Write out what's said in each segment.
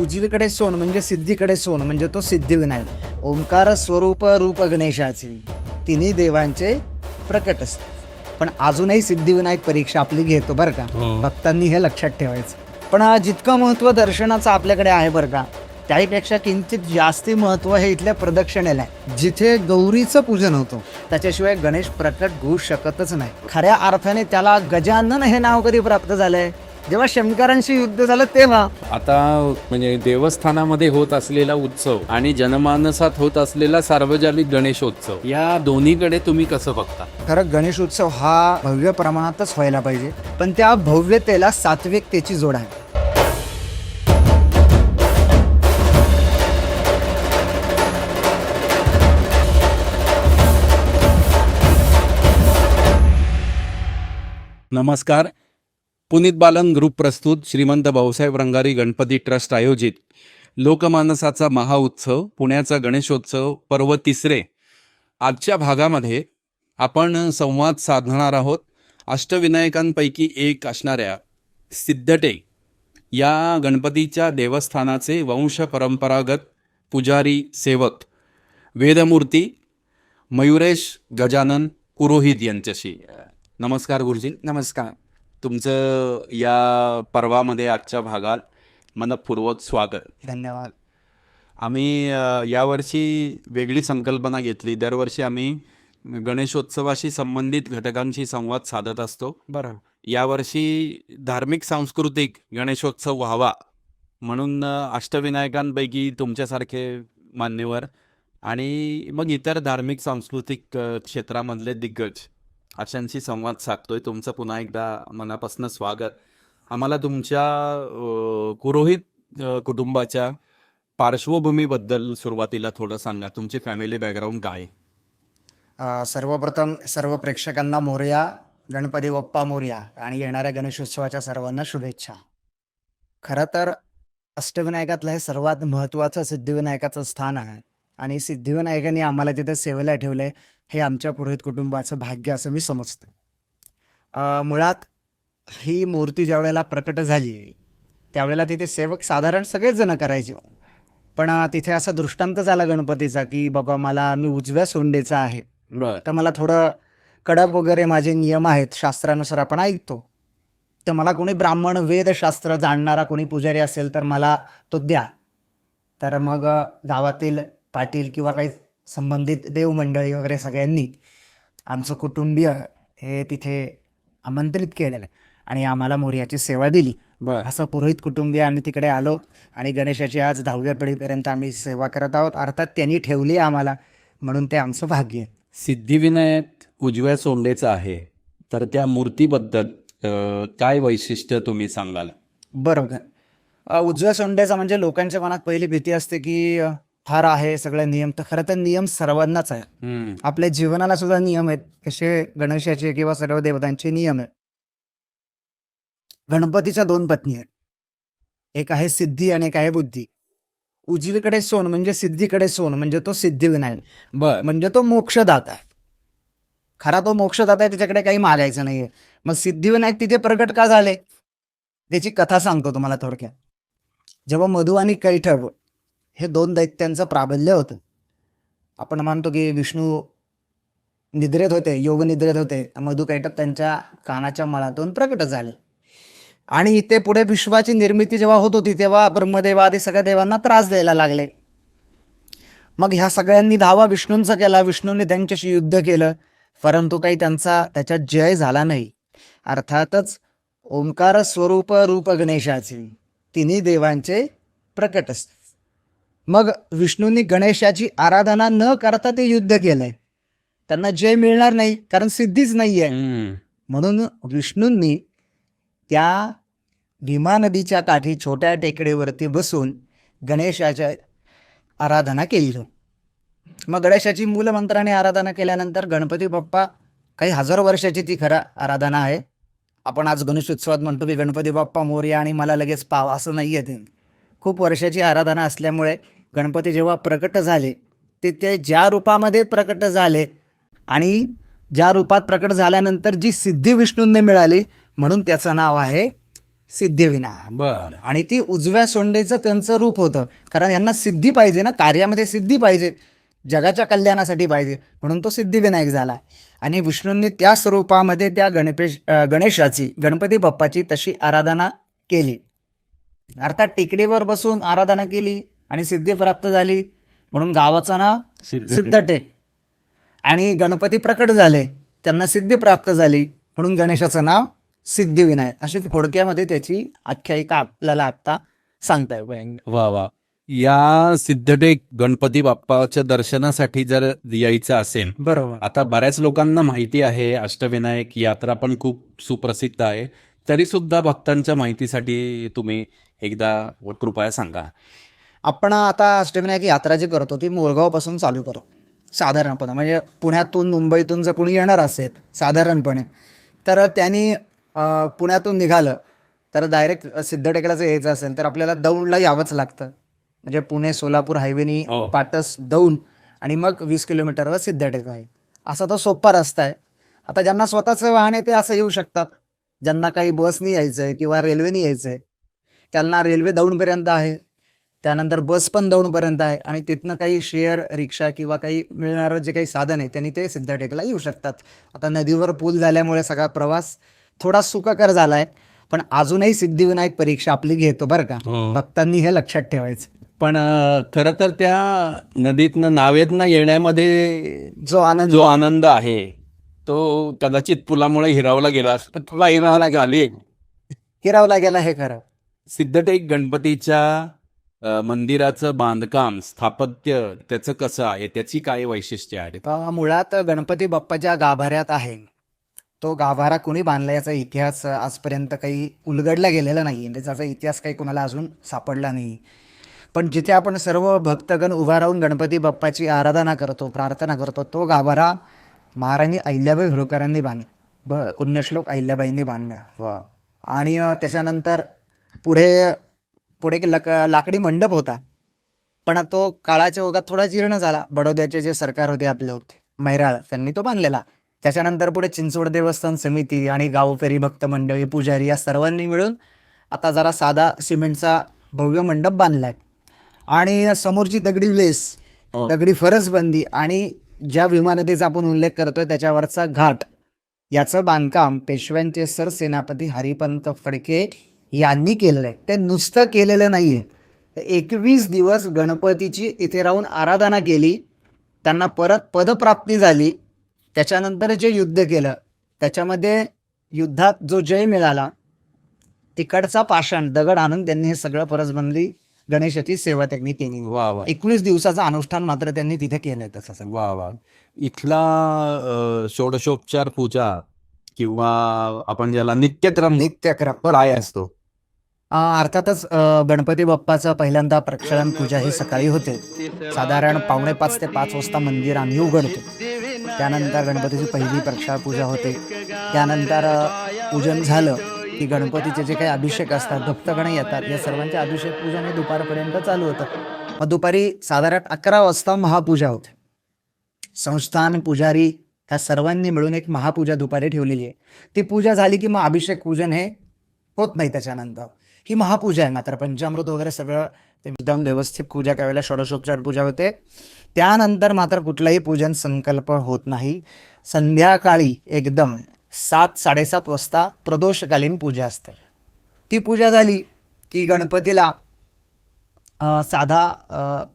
उजवीकडे सोन म्हणजे सिद्धीकडे सोन म्हणजे तो सिद्धिविनायक. ओंकार स्वरूप रूप गणेशाचे तिन्ही देवांचे प्रकट असते. पण अजूनही सिद्धिविनायक परीक्षा आपली घेतो बरं का? हो. भक्तांनी हे लक्षात ठेवायचं. पण जितकं महत्त्व दर्शनाचं आपल्याकडे आहे बरं का त्याहीपेक्षा किंचित जास्ती महत्त्व हे इथल्या प्रदक्षिणेला आहे. जिथे गौरीचं पूजन होतं त्याच्याशिवाय गणेश प्रकट होऊ शकतच नाही. खऱ्या अर्थाने त्याला गजानन हे नाव कधी प्राप्त झालंय? जेव्हा शंकरांशी युद्ध झालं तेव्हा? आता म्हणजे देवस्थानामध्ये होत असलेला उत्सव आणि जनमानसात होत असलेला सार्वजनिक गणेशोत्सव या दोन्हीकडे तुम्ही कसं बघता? खरं गणेश उत्सव हा भव्य प्रमाणातच व्हायला पाहिजे पण त्या भव्यतेला सात्विकतेची जोड आहे. नमस्कार पुनीत बालन ग्रुप प्रस्तुत श्रीमंत भाऊसाहेब रंगारी गणपती ट्रस्ट आयोजित. लोकमानसाचा महाउत्सव पुण्याचा गणेशोत्सव पर्व तिसरे. आजच्या भागामध्ये आपण संवाद साधणार आहोत. अष्टविनायकांपैकी एक असणाऱ्या सिद्धटे या गणपतीच्या देवस्थानाचे वंश परंपरागत पुजारी सेवक वेदमूर्ती मयुरेश गजानन पुरोहित यांच्याशी. नमस्कार गुरुजी. नमस्कार. तुमचं या पर्वामध्ये आजच्या भागात मनपूर्वक स्वागत. धन्यवाद. आम्ही यावर्षी वेगळी संकल्पना घेतली. दरवर्षी आम्ही गणेशोत्सवाशी संबंधित घटकांशी संवाद साधत असतो. बरं. यावर्षी धार्मिक सांस्कृतिक गणेशोत्सव व्हावा म्हणून अष्टविनायकांपैकी तुमच्यासारखे मान्यवर आणि मग इतर धार्मिक सांस्कृतिक क्षेत्रामधले दिग्गज अशांशी संवाद साधतोय. तुमचं पुन्हा एकदा मनापासून स्वागत. आम्हाला तुमच्या पुरोहित कुटुंबाच्या पार्श्वभूमीबद्दल सुरुवातीला थोडं सांगा. तुमची फॅमिली बॅकग्राऊंड काय? आहे? सर्वप्रथम सर्व प्रेक्षकांना मोरया गणपती बाप्पा मोरया आणि येणाऱ्या गणेशोत्सवाच्या सर्वांना शुभेच्छा. खरं तर अष्टविनायकातलं हे सर्वात महत्त्वाचं सिद्धिविनायकाचं स्थान आहे. आणि सिद्धिविनायकांनी आम्हाला तिथे सेवेला ठेवले हे आमच्या पुरोहित कुटुंबाचं भाग्य असं मी समजतो. मुळात ही मूर्ती ज्या वेळेला प्रकट झाली त्यावेळेला तिथे सेवक साधारण सगळेच जण करायचे. पण तिथे असा दृष्टांत झाला गणपतीचा की बाबा मला मी उजव्या सोंडेचा आहे. तर मला थोडं कडक वगैरे माझे नियम आहेत शास्त्रानुसार आपण ऐकतो. तर मला कोणी ब्राह्मण वेदशास्त्र जाणणारा कोणी पुजारी असेल तर मला तो द्या. तर मग गावातील पाटील किंवा काही संबंधित देवमंडळी वगैरे सगळ्यांनी आमचं कुटुंबीय हे तिथे आमंत्रित केलेलं आणि आम्हाला मोर्याची सेवा दिली. बर. असं पुरोहित कुटुंबीय आम्ही तिकडे आलो आणि गणेशाची आज दहाव्या पिढीपर्यंत आम्ही सेवा करत आहोत. अर्थात त्यांनी ठेवली आम्हाला म्हणून ते आमचं भाग्य आहे. सिद्धिविनायक उजव्या सोंडेचा आहे. तर त्या मूर्तीबद्दल अ, काय वैशिष्ट्य तुम्ही सांगाल? बरोबर. अ, उजव्या सोंड्याचा म्हणजे लोकांच्या मनात पहिली भीती असते की अ, फार आहे सगळे नियम तर खरं तर नियम सर्वांनाच आहे. आपल्या जीवनाला सुद्धा नियम आहेत कसे गणेशाचे किंवा सर्व देवतांचे नियम आहेत. गणपतीच्या दोन पत्नी आहेत. एक आहे सिद्धी आणि एक आहे बुद्धी. उजवीकडे सोन म्हणजे सिद्धीकडे सोन म्हणजे तो सिद्धिविनायक. बर. म्हणजे तो मोक्षदाता आहे. खरा तो मोक्षदाता आहे त्याच्याकडे काही मागायचं नाहीये. मग सिद्धिविनायक तिथे प्रगट का झाले? त्याची कथा सांगतो तुम्हाला थोडक्यात. जेव्हा मधु आणि कैठव हे दोन दैत्यांचं प्राबल्य होतं. आपण मानतो की विष्णू निद्रेत होते योग निद्रेत होते मधुकैटक त्यांच्या कानाच्या मळातून प्रकट झाले. आणि इथे पुढे विश्वाची निर्मिती जेव्हा होत होती तेव्हा ब्रह्मदेवा आदी सगळ्या देवांना त्रास द्यायला लागले. मग ह्या सगळ्यांनी धावा विष्णूंचा केला विष्णूने त्यांच्याशी युद्ध केलं परंतु काही त्यांचा त्याच्यात जय झाला नाही. अर्थातच ओंकार स्वरूप रूप गणेशाचे तिन्ही देवांचे प्रकट असते. मग विष्णूंनी गणेशाची आराधना न करता ते युद्ध केलंय. त्यांना जय मिळणार नाही कारण सिद्धीच नाहीये. म्हणून विष्णूंनी त्या भीमा नदीच्या काठी छोट्या टेकडीवरती बसून गणेशाच्या आराधना केली. मग गणेशाची मूलमंत्राने आराधना केल्यानंतर गणपती बाप्पा काही हजारो वर्षाची ती खरं आराधना आहे. आपण आज गणेश उत्सवात म्हणतो की गणपती बाप्पा मोर्या आणि मला लगेच पाव असं नाही आहे ते. खूप वर्षाची आराधना असल्यामुळे गणपती जेव्हा प्रकट झाले ते ते ज्या रूपामध्ये प्रकट झाले आणि ज्या रूपात प्रकट झाल्यानंतर जी सिद्धी विष्णूंनी मिळाली म्हणून त्याचं नाव आहे सिद्धिविनायक बर. आणि ती उजव्या सोंडेचं त्यांचं रूप होतं. कारण यांना सिद्धी पाहिजे ना कार्यामध्ये सिद्धी पाहिजे जगाच्या कल्याणासाठी पाहिजे म्हणून तो सिद्धिविनायक झाला. आणि विष्णूंनी त्या स्वरूपामध्ये त्या गणपेश गणेशाची गणपती बाप्पाची तशी आराधना केली. अर्थात टेकडीवर बसून आराधना केली. आणि सिद्धी प्राप्त झाली. म्हणून गावाचं नाव सिद्धटेक आणि गणपती प्रकट झाले. त्यांना सिद्धी प्राप्त झाली. म्हणून गणेशाचं नाव सिद्धिविनायक. अशी थोडक्यामध्ये त्याची आख्यायिका आपल्याला आता सांगता येईल. वा वा. या सिद्धटेक गणपती बाप्पाच्या दर्शनासाठी जर यायचं असेल बरोबर. आता बऱ्याच लोकांना माहिती आहे अष्टविनायक यात्रा पण खूप सुप्रसिद्ध आहे. तरी सुद्धा भक्तांच्या माहितीसाठी तुम्ही एकदा कृपया सांगा. आपण आता अष्टविनायक यात्रा जी करतो ती मोरगावपासून चालू करू. साधारणपणे. म्हणजे पुण्यातून मुंबईतून जर कोणी येणार असेल साधारणपणे तर त्यांनी पुण्यातून निघालं तर डायरेक्ट सिद्धटेकला जर यायचं असेल तर आपल्याला दौंडला यावंच लागतं. म्हणजे पुणे सोलापूर हायवेनी हो. पाटस दौंड आणि मग वीस किलोमीटरवर सिद्धटेक आहे. असा तो सोपा रस्ता आहे. आता ज्यांना स्वतःचं वाहन आहे ते असं येऊ शकतात. ज्यांना काही बसनी यायचं आहे किंवा रेल्वेनी यायचं आहे त्यांना रेल्वे दौंडपर्यंत आहे. त्यानंतर बस पण दौंडपर्यंत आहे आणि तिथनं काही शेअर रिक्षा किंवा काही मिळणारं जे काही साधन आहे त्यांनी ते सिद्धटेकला येऊ शकतात. आता नदीवर पूल झाल्यामुळे सगळा प्रवास थोडा सुखकर झाला आहे पण अजूनही सिद्धिविनायक परीक्षा आपली घेतो बरं का. हो. भक्तांनी हे लक्षात ठेवायचं. पण खरं तर त्या नदीतनं नावेतनं येण्यामध्ये जो आनंद. जो आनंद आहे तो कदाचित पुलामुळे हिरावला गेला. पण तुला हिरावला गेली. हिरावला गेला हे खरं. सिद्धटेक गणपतीच्या मंदिराचं बांधकाम स्थापत्य त्याचं कसं आहे? त्याची काय वैशिष्ट्य आहेत? अ, मुळात गणपती बाप्पाच्या गाभाऱ्यात आहे. तो गाभारा कोणी बांधला याचा इतिहास आजपर्यंत काही उलगडला गेलेला नाही. म्हणजे त्याचा इतिहास काही कोणाला अजून सापडला नाही. पण जिथे आपण सर्व भक्तगण उभा राहून गणपती बाप्पाची आराधना करतो प्रार्थना करतो तो गाभारा महाराणी अहिल्याबाई होळकरांनी बांध ब पुण्यश्लोक अहिल्याबाईंनी बांधला. व आणि अ, त्याच्यानंतर पुढे पुढे एक लक लाकडी मंडप होता. पण तो काळाच्या ओघात थोडा जीर्ण झाला. बडोद्याचे जे सरकार होते आपले होते मैराळ त्यांनी तो बांधलेला. त्याच्यानंतर पुढे चिंचवड देवस्थान समिती आणि गावकरी भक्त मंडळी पुजारी या सर्वांनी मिळून आता जरा साधा सिमेंटचा भव्य मंडप बांधलाय. आणि समोरची दगडी लेस हो. दगडी फरसबंदी आणि ज्या विमानतेचा आपण उल्लेख करतोय त्याच्यावरचा घाट याचं बांधकाम पेशव्यांचे सरसेनापती हरिपंत फडके यांनी केलेलं आहे. ते नुसतं केलेलं नाहीये. एकवीस दिवस गणपतीची इथे राहून आराधना केली. त्यांना परत पदप्राप्ती झाली. त्याच्यानंतर जे युद्ध केलं त्याच्यामध्ये युद्धात जो जय मिळाला तिकडचा पाषाण दगड आणून त्यांनी हे सगळं परसबंदी गणेशाची सेवा त्यांनी केली. वा वा. एकवीस दिवसाचं अनुष्ठान मात्र त्यांनी तिथे केलं तसं वा वा. इथला षोडशोपचार पूजा किंवा आपण ज्याला नित्यक्रम नित्यक्रम. काय असतो. अर्थातच गणपती बाप्पाचं पहिल्यांदा प्रक्षालन पूजा ही सकाळी होते. साधारण पावणे पाच ते पाच वाजता मंदिर आम्ही उघडतो. त्यानंतर गणपतीची पहिली प्रक्षाळ पूजा होते. त्यानंतर पूजन झालं की गणपतीचे जे काही अभिषेक असतात भक्तगण येतात या सर्वांचे अभिषेक पूजन हे दुपारपर्यंत चालू होतं. मग दुपारी साधारण अकरा वाजता महापूजा होते. संस्थान पुजारी ह्या सर्वांनी मिळून एक महापूजा दुपारी ठेवलेली आहे. ती पूजा झाली की मग अभिषेक पूजन हे होत नाही त्याच्यानंतर. ही महापूजा आहे मात्र. पंचामृत वगैरे सगळं ते एकदम व्यवस्थित पूजा करायला षोडशोपचार पूजा होते. त्यानंतर मात्र कुठलाही पूजन संकल्प होत नाही. संध्याकाळी एकदम सात साडेसात वाजता प्रदोषकालीन पूजा असते. ती पूजा झाली की गणपतीला साधा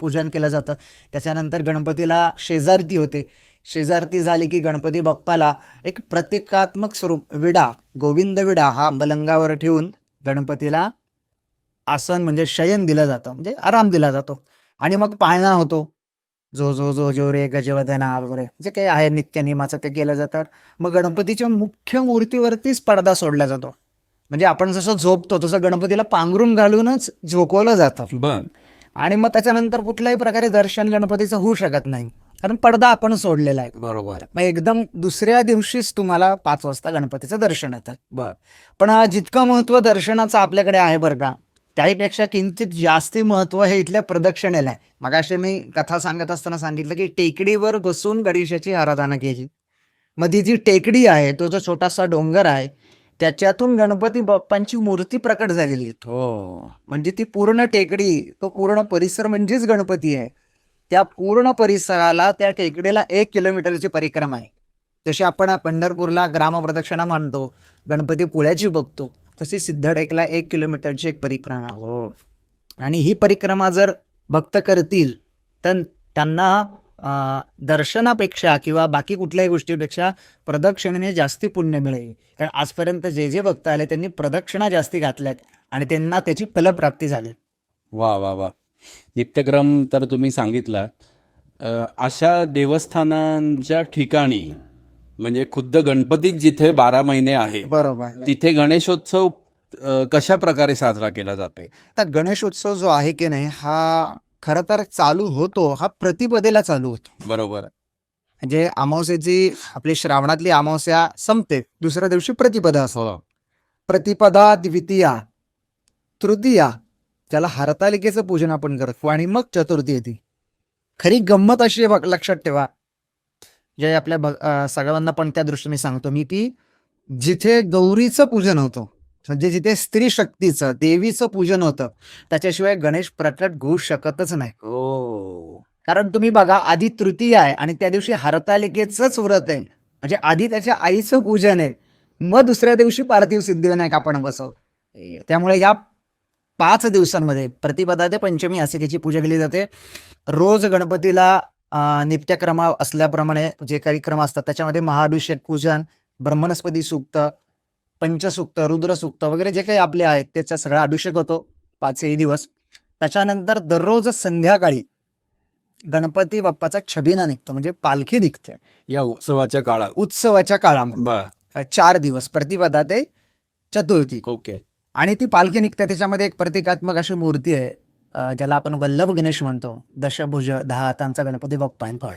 पूजन केलं जातं. त्याच्यानंतर गणपतीला शेजारती होते. शेजारती झाली की गणपती बाप्पाला एक प्रतिकात्मक स्वरूप विडा गोविंद विडा हा अंबलंगावर ठेवून गणपतीला आसन म्हणजे शयन दिलं जातं म्हणजे आराम दिला जातो. आणि मग पाळणा होतो. जो जो जो जो रे गजवदना वगैरे जे काही आहे नित्यनियमाचं ते केलं जातं. मग गणपतीच्या मुख्य मूर्तीवरतीच पडदा सोडला जातो. म्हणजे आपण जसं झोपतो तसं गणपतीला पांघरून घालूनच झोपवलं जातं. आणि मग त्याच्यानंतर कुठल्याही प्रकारे दर्शन गणपतीचं होऊ शकत नाही. कारण पडदा आपण सोडलेला आहे. बरोबर. मग एकदम दुसऱ्या दिवशीच तुम्हाला पाच वाजता गणपतीचं दर्शन येतं. बर. पण जितकं महत्त्व दर्शनाचं आपल्याकडे आहे बरं का त्याहीपेक्षा किंचित जास्ती महत्त्व हे इथल्या प्रदक्षिणेला आहे. मगाशी मी कथा सांगत असताना सांगितलं की टेकडीवर बसून गणेशाची आराधना केली. मग ती जी टेकडी आहे तो जो छोटासा डोंगर आहे त्याच्यातून गणपती बाप्पांची मूर्ती प्रकट झालेली हो. म्हणजे ती पूर्ण टेकडी तो पूर्ण परिसर म्हणजेच गणपती आहे. त्या पूर्ण परिसराला त्या टेकडीला एक किलोमीटरची परिक्रमा आहे. जशी आपण पंढरपूरला ग्रामप्रदक्षिणा मानतो गणपती पुळ्याची बघतो तशी सिद्धटेकला एक किलोमीटरची एक परिक्रमा. हो. आणि ही परिक्रमा जर भक्त करतील तर त्यांना दर्शनापेक्षा किंवा बाकी कुठल्याही गोष्टीपेक्षा प्रदक्षिणेने जास्ती पुण्य मिळेल. कारण आजपर्यंत जे जे भक्त आले त्यांनी प्रदक्षिणा जास्ती घातल्यात आणि त्यांना त्याची फलप्राप्ती झाली. वा वा वा. नित्यक्रम तर तुम्ही सांगितला अशा देवस्थानांच्या ठिकाणी म्हणजे खुद्द गणपती जिथे बारा महिने आहे बरोबर. तिथे गणेशोत्सव कशा प्रकारे साजरा केला जाते? आता गणेशोत्सव जो आहे की नाही हा खरं तर चालू होतो हा प्रतिपदेला चालू होतो. बरोबर. म्हणजे अमावस्याची आपली श्रावणातली अमावस्या संपते दुसऱ्या दिवशी प्रतिपदा असतो. हो प्रतिपदा द्वितीया तृतीया त्याला हरतालिकेचं पूजन आपण करतो आणि मग चतुर्थी येते. खरी गंमत अशी आहे लक्षात ठेवा. जे आपल्या सगळ्यांना पण त्या दृष्टीने सांगतो मी की जिथे गौरीचं पूजन होतं म्हणजे जिथे स्त्री शक्तीचं देवीचं पूजन होतं त्याच्याशिवाय गणेश प्रकट होऊ शकतच नाही. हो. कारण तुम्ही बघा आधी तृतीय आहे आणि त्या दिवशी हरतालिकेचंच व्रत आहे. म्हणजे आधी त्याच्या आईचं पूजन आहे. मग दुसऱ्या दिवशी पार्थिव सिद्धिविनायक आपण बसव त्यामुळे या पाच दिवसांमध्ये प्रतिपदा ते पंचमी असे त्याची पूजा केली जाते. रोज गणपतीला नित्यक्रमा असल्याप्रमाणे जे काही क्रम असतात त्याच्यामध्ये महाअभिषेक पूजन ब्रह्मणस्पती सूक्त पंचसूक्त रुद्रसूक्त वगैरे जे काही आपले आहेत त्याचा सगळा अभिषेक होतो पाचही दिवस. त्याच्यानंतर दररोज संध्याकाळी गणपती बाप्पाचा छबिना निघतो म्हणजे पालखी निघते. या उत्सवाच्या काळात. उत्सवाच्या काळामध्ये. चार दिवस प्रतिपदा ते चतुर्थी. ओके. आणि ती पालखी निघते त्याच्यामध्ये एक प्रतिकात्मक अशी मूर्ती आहे ज्याला आपण वल्लभ गणेश म्हणतो. दशभुज दहा हातांचा गणपती बाप्पा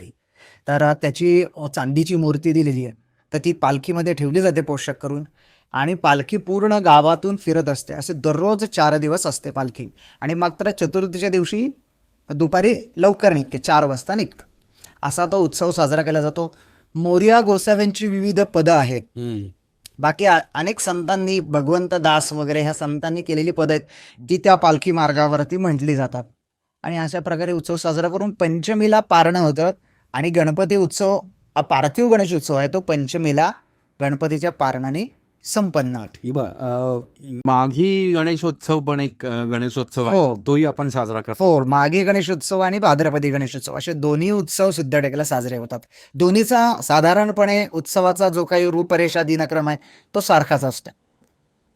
तर त्याची चांदीची मूर्ती दिलेली आहे. तर ती पालखीमध्ये ठेवली जाते पोषक करून आणि पालखी पूर्ण गावातून फिरत असते. असे दररोज चार दिवस असते पालखी. आणि मात्र चतुर्थीच्या दिवशी दुपारी लवकर निघते चार वाजता निघतं. असा तो उत्सव साजरा केला जातो. मोर्या गोसाव्यांची विविध पदं आहेत. बाकी अनेक संतांनी भगवंत दास वगैरे ह्या संतांनी केलेली पद आहेत जी त्या पालखी मार्गावरती म्हटली जातात. आणि अशा प्रकारे उत्सव साजरा करून पंचमीला पारणं होतं आणि गणपती उत्सव हा पार्थिव गणेश उत्सव आहे तो पंचमीला गणपतीच्या पारणाने संपन्न ही अ, माघी गणेशोत्सव पण एक अ, गणेशोत्सव आहे. हो. तोही आपण साजरा करतो. हो माघी गणेशोत्सव आणि भाद्रपदी गणेशोत्सव असे दोन्ही उत्सव सिद्धटेकला साजरे होतात. दोन्हीचा साधारणपणे उत्सवाचा जो काही रूपरेषा दिनक्रम आहे तो सारखाच असतो.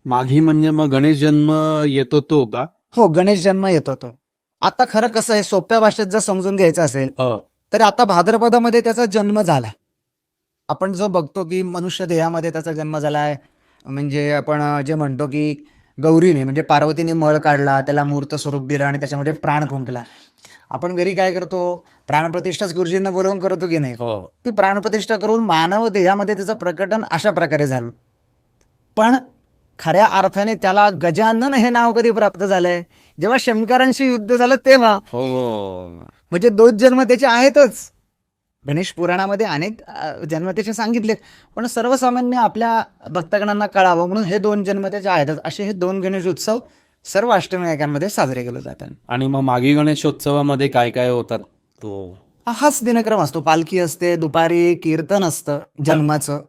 माघी म्हणजे मग गणेश जन्म येतो तो का? हो गणेश जन्म येतो तो. आता खरं कसं आहे सोप्या भाषेत जर समजून घ्यायचं असेल तर आता भाद्रपदामध्ये त्याचा जन्म झाला. आपण जो बघतो की मनुष्य देहामध्ये त्याचा जन्म झालाय म्हणजे आपण जे म्हणतो की गौरीने म्हणजे पार्वतीने मळ काढला त्याला मूर्त स्वरूप दिलं आणि त्याच्यामध्ये प्राण फुंकला आपण घरी काय करतो? प्राणप्रतिष्ठाच गुरुजींना बोलवून करतो की नाही? हो. ती प्राणप्रतिष्ठा करून मानव देहामध्ये त्याचं प्रकटन अशा प्रकारे झालं. पण खऱ्या अर्थाने त्याला गजानन हे नाव कधी प्राप्त झालंय? जेव्हा शंकरांशी युद्ध झालं तेव्हा. हो. म्हणजे दोन जन्म त्याचे आहेतच. गणेश पुराणामध्ये अनेक अ, जन्म त्याचे सांगितले पण सर्वसामान्य आपल्या भक्तगणांना कळावं म्हणून हे दोन जन्म त्याचे आहेतच असे हे दोन गणेश उत्सव सर्व अष्टविनायकांमध्ये साजरे केले जातात. आणि मग माघी गणेशोत्सवामध्ये काय काय होतात तो? हाच दिनक्रम असतो. पालखी असते दुपारी कीर्तन असतं जन्माचं.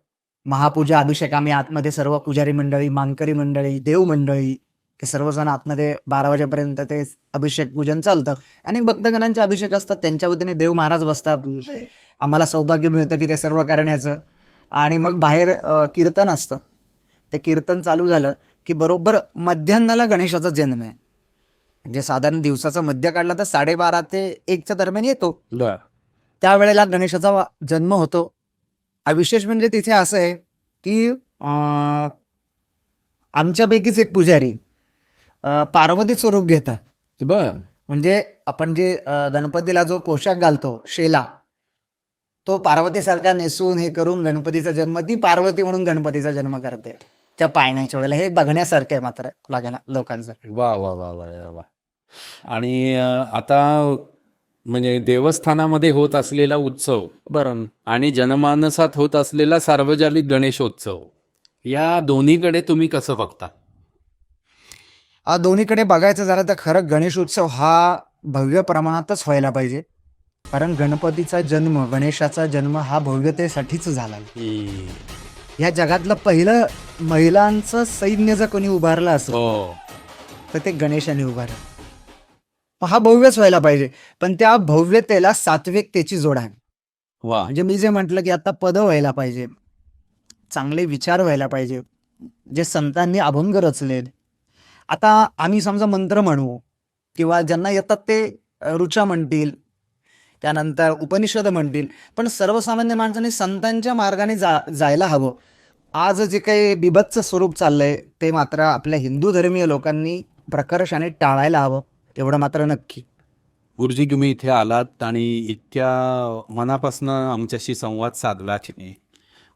महापूजा अभिषेक आम्ही आतमध्ये सर्व पुजारी मंडळी मानकरी मंडळी देव मंडळी हे सर्वजण आतमध्ये बारा वाजेपर्यंत ते अभिषेक पूजन चालतं. आणि भक्तगणांचे अभिषेक असतात त्यांच्या वतीने देव महाराज बसतात. आम्हाला सौभाग्य मिळतं की ते सर्व करण्याचं. आणि मग बाहेर कीर्तन असतं. ते कीर्तन चालू झालं की बरोबर मध्यान्नाला गणेशाचा जन्म आहे. म्हणजे साधारण दिवसाचा मध्य काढला तर साडेबारा ते एकच्या दरम्यान येतो. त्यावेळेला गणेशाचा जन्म होतो. विशेष म्हणजे तिथे असं आहे की आमच्यापैकीच एक पुजारी पार्वती स्वरूप घेतात बर. म्हणजे आपण जे गणपतीला जो पोशाख घालतो शेला तो पार्वतीसारखा नेसून हे करून गणपतीचा जन्म ती पार्वती म्हणून गणपतीचा जन्म करते. त्या पायण्याच्या वेळेला हे बघण्यासारखं आहे मात्र लागेना लोकांचं. वा वा वा वा वा, आणि आता म्हणजे देवस्थानामध्ये होत असलेला उत्सव बरं. आणि जनमानसात होत असलेला सार्वजनिक गणेशोत्सव या दोन्हीकडे तुम्ही कसं बघता? दोन्हीकडे बघायचं झालं तर खरं गणेश उत्सव हा भव्य प्रमाणातच व्हायला पाहिजे. कारण गणपतीचा जन्म गणेशाचा जन्म हा भव्यतेसाठीच झाला. ह्या जगातलं पहिलं महिलांचं सैन्य जर कोणी उभारलं असं हो. तर ते गणेशाने उभारलं. हा भव्यच व्हायला पाहिजे. पण त्या भव्यतेला सात्विकतेची जोड आहे. म्हणजे मी जे म्हटलं की आता पद व्हायला पाहिजे चांगले विचार व्हायला पाहिजे जे संतांनी अभंग रचलेत आता आम्ही समजा मंत्र म्हणू किंवा ज्यांना येतात ते रुचा ऋचा म्हणतील त्यानंतर उपनिषद म्हणतील पण सर्वसामान्य माणसाने संतांच्या मार्गाने जा जायला हवं. आज जे काही बिभत्स स्वरूप चाललंय ते मात्र आपल्या हिंदू धर्मीय लोकांनी प्रकर्षाने टाळायला हवं तेवढं मात्र नक्की. गुरुजी तुम्ही इथे आलात आणि इतक्या मनापासून आमच्याशी संवाद साधला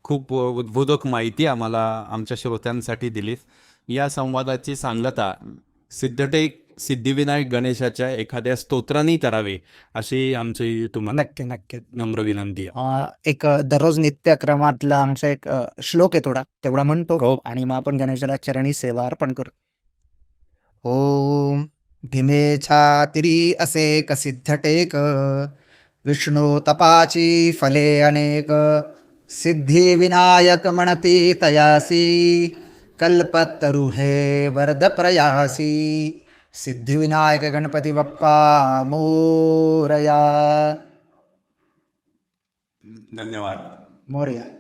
खूप उद्बोधक माहिती आम्हाला आमच्या श्रोत्यांसाठी दिलीस या संवादाची सांगता सिद्धटेक सिद्धिविनायक गणेशाच्या एखाद्या स्तोत्राने करावे अशी आमची तुम्हाला नक्की नक्की. नम्र विनंती आहे. एक दररोज नित्यक्रमातला आमचा एक श्लोक आहे थोडा तेवढा म्हणतो हो. आणि मग आपण गणेशाला चरणी सेवा अर्पण करू. ओम भीमे छातिरी असे कसिद्ध टेक विष्णू तपाची फले अनेक सिद्धी विनायक म्हणती तयासी। कल्पतरु हे वरद प्रयासी सिद्धिविनायक गणपती बाप्पा मोरया। धन्यवाद। मोरया।